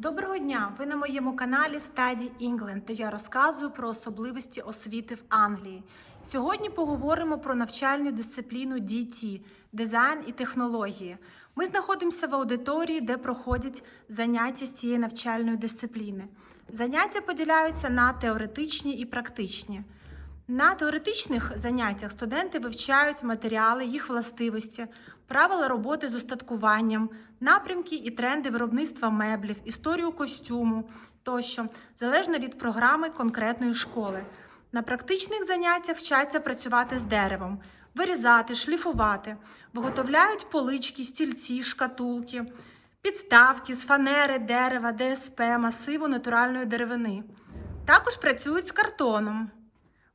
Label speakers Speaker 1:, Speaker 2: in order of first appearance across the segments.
Speaker 1: Доброго дня! Ви на моєму каналі Study England, де я розказую про особливості освіти в Англії. Сьогодні поговоримо про навчальну дисципліну DT – дизайн і технології. Ми знаходимося в аудиторії, де проходять заняття з цієї навчальної дисципліни. Заняття поділяються на теоретичні і практичні. На теоретичних заняттях студенти вивчають матеріали, їх властивості, правила роботи з остаткуванням, напрямки і тренди виробництва меблів, історію костюму тощо, залежно від програми конкретної школи. На практичних заняттях вчаться працювати з деревом, вирізати, шліфувати, виготовляють полички, стільці, шкатулки, підставки з фанери, дерева, ДСП, масиву натуральної деревини. Також працюють з картоном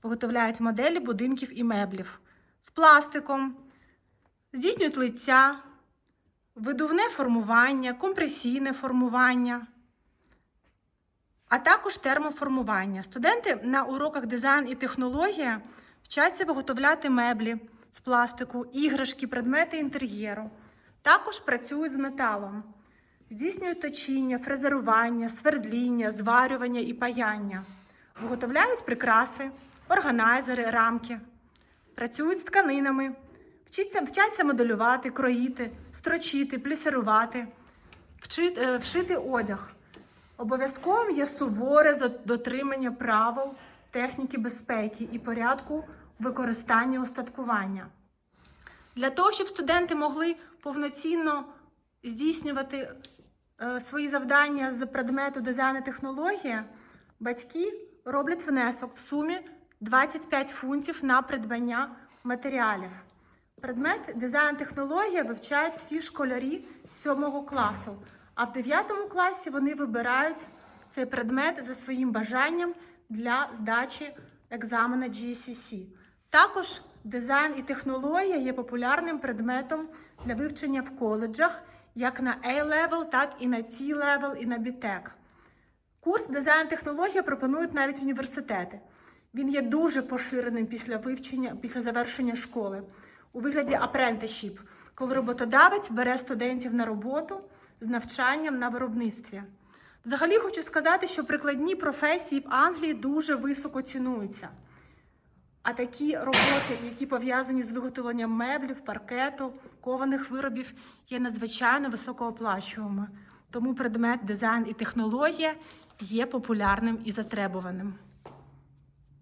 Speaker 1: виготовляють моделі будинків і меблів з пластиком, здійснюють лиця, видувне формування, компресійне формування, а також термоформування. Студенти на уроках дизайн і технологія вчаться виготовляти меблі з пластику, іграшки, предмети інтер'єру. Також працюють з металом, здійснюють точіння, фрезерування, свердління, зварювання і паяння. Виготовляють прикраси, органайзери, рамки, працюють з тканинами, вчаться, вчаться моделювати, кроїти, строчити, плісерувати, вчити, е, вшити одяг. Обов'язковим є суворе дотримання правил техніки безпеки і порядку використання устаткування. Для того, щоб студенти могли повноцінно здійснювати е, свої завдання з предмету дизайн і технологія, батьки роблять внесок в сумі 25 фунтів на придбання матеріалів. Предмет дизайн технологія вивчають всі школярі 7 класу, а в 9 класі вони вибирають цей предмет за своїм бажанням для здачі екзамена GCSE. Також дизайн і технологія є популярним предметом для вивчення в коледжах як на A-level, так і на T-level, і на BTEC. Курс дизайн технологія пропонують навіть університети. Він є дуже поширеним після вивчення, після завершення школи у вигляді apprenticeship, коли роботодавець бере студентів на роботу з навчанням на виробництві. Взагалі хочу сказати, що прикладні професії в Англії дуже високо цінуються. А такі роботи, які пов'язані з виготовленням меблів, паркету, кованих виробів, є надзвичайно високооплачуваними. Тому предмет дизайн і технологія є популярним і затребуваним.